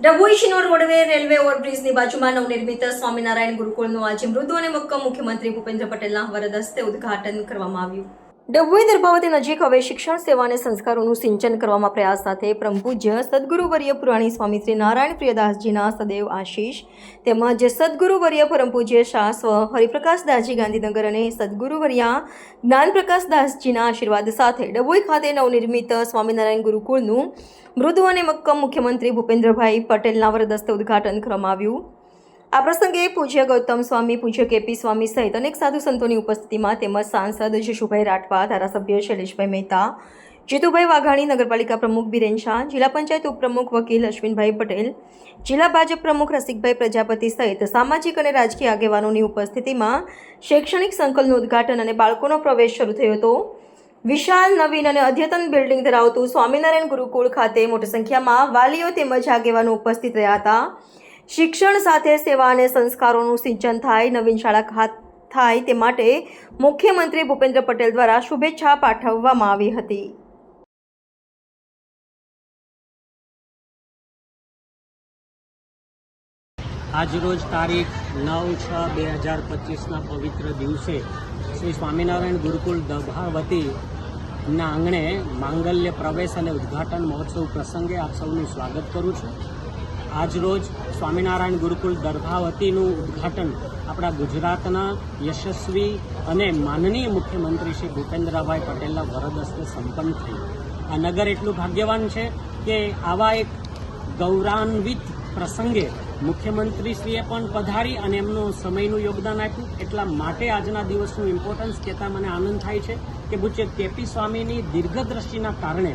Dabhoi roadway railway ઓવરબ્રિજની બાજુમાં નવનિર્મિત સ્વામિનારાયણ ગુરુકુળનું આજે મૃદુ અને મક્કમ મુખ્યમંત્રી ભૂપેન્દ્ર પટેલના વરદ ઉદ્ઘાટન કરવામાં આવ્યું. ડભોઈ દર્ભાવતી નજીક હવે શિક્ષણ સેવા અને સંસ્કારોનું સિંચન કરવામાં પ્રયાસ સાથે પરમ પૂજ્ય સદગુરુવર્ય પુરાણી સ્વામી શ્રી નારાયણ પ્રિયદાસજીના સદૈવ આશીષ તેમજ સદગુરુવર્ય પરમપૂજ્ય શાહ સ્વ હરિપ્રકાશ દાસજી ગાંધીનગર અને સદગુરુવર્યા જ્ઞાનપ્રકાશ દાસજીના આશીર્વાદ સાથે ડભોઈ ખાતે નવનિર્મિત સ્વામિનારાયણ ગુરુકુળનું મૃદુ અને મક્કમ મુખ્યમંત્રી ભૂપેન્દ્રભાઈ પટેલના વરદસ્તે ઉદ્ઘાટન કરવામાં આવ્યું. આ પ્રસંગે પૂજ્ય ગૌતમ સ્વામી, પૂજ્ય કેપી સ્વામી સહિત અનેક સાધુ સંતોની ઉપસ્થિતિમાં તેમજ સાંસદ જશુભાઈ રાઠવા, ધારાસભ્ય શૈલેષભાઈ મહેતા, જીતુભાઈ વાઘાણી, નગરપાલિકા પ્રમુખ બિરેન શાહ, જિલ્લા પંચાયત ઉપપ્રમુખ વકીલ અશ્વિનભાઈ પટેલ, જિલ્લા ભાજપ પ્રમુખ રસિકભાઈ પ્રજાપતિ સહિત સામાજિક અને રાજકીય આગેવાનોની ઉપસ્થિતિમાં શૈક્ષણિક સંકુલનું ઉદ્ઘાટન અને બાળકોનો પ્રવેશ શરૂ થયો હતો. વિશાળ નવીન અને અદ્યતન બિલ્ડિંગ ધરાવતું સ્વામિનારાયણ ગુરુકુળ ખાતે મોટી સંખ્યામાં વાલીઓ તેમજ આગેવાનો ઉપસ્થિત રહ્યા હતા. શિક્ષણ સાથે સેવા અને સંસ્કારોનું સિંચન થાય, નવીન શાળા હાથ થાય તે માટે મુખ્યમંત્રી ભૂપેન્દ્ર પટેલ દ્વારા શુભેચ્છા પાઠવવામાં આવી હતી. આજરોજ તારીખ નવ છ બે હજાર પચીસના પવિત્ર દિવસે શ્રી સ્વામિનારાયણ ગુરુકુલ દભાવતીના આંગણે માંગલ્ય પ્રવેશ અને ઉદ્ઘાટન મહોત્સવ પ્રસંગે આપ સૌનું સ્વાગત કરું છું. આજરોજ સ્વામિનારાયણ ગુરુકુળ દર્ભાવતીનું ઉદ્ઘાટન આપણા ગુજરાતના યશસ્વી અને માનનીય મુખ્યમંત્રી શ્રી ભૂપેન્દ્રભાઈ પટેલના વરદસ્તે સંપન્ન થયું. આ નગર એટલું ભાગ્યવાન છે કે આવા એક ગૌરવાન્વિત પ્રસંગે મુખ્યમંત્રીશ્રીએ પણ પધારી અને એમનું સમયનું યોગદાન આપ્યું. એટલા માટે આજના દિવસનું ઇમ્પોર્ટન્સ કહેતા મને આનંદ થાય છે કે પૂજ્ય કેપી સ્વામીની દીર્ઘદ્રષ્ટિના કારણે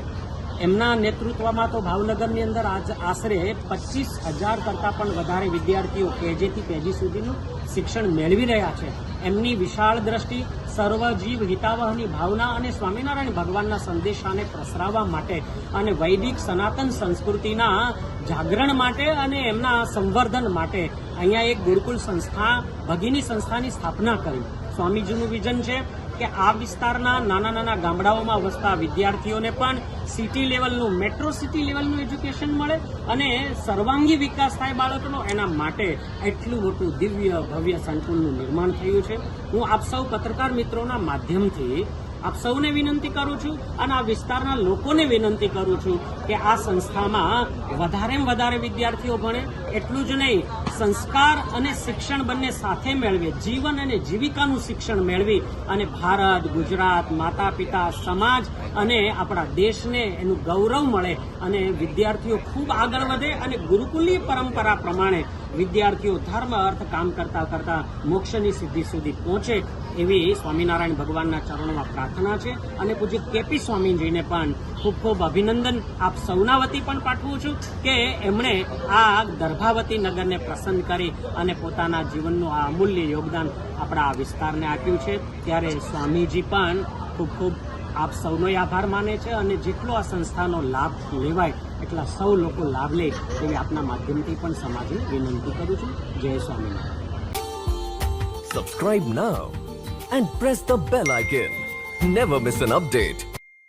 એમના નેતૃત્વમાં તો ભાવનગરની અંદર આજ આશરે પચીસ હજાર કરતાં પણ વધારે વિદ્યાર્થીઓ કેજીથી પેજી સુધીનું શિક્ષણ મેળવી રહ્યા છે. એમની વિશાળ દ્રષ્ટિ, સર્વજીવ હિતાવહની ભાવના અને સ્વામિનારાયણ ભગવાનના સંદેશાને પ્રસરાવવા માટે અને વૈદિક સનાતન સંસ્કૃતિના જાગરણ માટે અને એમના સંવર્ધન માટે અહીંયા એક ગુરુકુલ સંસ્થા, ભગીની સંસ્થાની સ્થાપના કરી. સ્વામીજીનું વિઝન છે કે આ વિસ્તારના નાના નાના ગામડાઓમાં વસતા વિદ્યાર્થીઓને પણ સિટી લેવલનું, મેટ્રો સિટી લેવલનું એજ્યુકેશન મળે અને સર્વાંગી વિકાસ થાય બાળકનો. એના માટે એટલું મોટું દિવ્ય, ભવ્ય સંકુલનું નિર્માણ થયું છે. હું આપ સૌ પત્રકાર મિત્રોના માધ્યમથી આપ સૌને વિનંતી કરું છું અને આ વિસ્તારના લોકોને વિનંતી કરું છું કે આ સંસ્થામાં વધારેમાં વધારે વિદ્યાર્થીઓ ભણે, એટલું જ નહીં, સંસ્કાર અને શિક્ષણ બંને સાથે મેળવે, જીવન અને જીવિકાનું શિક્ષણ મેળવી અને ભારત, ગુજરાત માતા પિતા સમાજ અને આપણા દેશને એનું ગૌરવ મળે અને વિદ્યાર્થીઓ ખૂબ આગળ વધે અને ગુરુકુલીય પરંપરા પ્રમાણે વિદ્યાર્થીઓ ધર્મ, અર્થ, કામ કરતા કરતા મોક્ષની સિદ્ધિ સુધી પહોંચે એવી સ્વામિનારાયણ ભગવાનના ચરણોમાં પ્રાર્થના છે અને પૂજ્ય કેપી સ્વામીજીને પણ ખૂબ ખૂબ અભિનંદન. આપ સૌના વતી પણ પાઠવું છું કે એમણે આ ગર્ભાવતી નગરને પ્રસન્ન કરી અને પોતાના જીવનનું આ અમૂલ્ય યોગદાન આપણા આ વિસ્તારને આપ્યું છે. ત્યારે સ્વામીજી પણ ખૂબ ખૂબ આપ સૌનો આભાર માને છે અને જેટલો આ સંસ્થાનો લાભ લેવાય, એટલા સૌ લોકો લાભ લે તેવી આપના માધ્યમથી પણ સમાજને વિનંતી કરું છું. જય Swaminarayan. Subscribe now and press the bell icon never miss an update.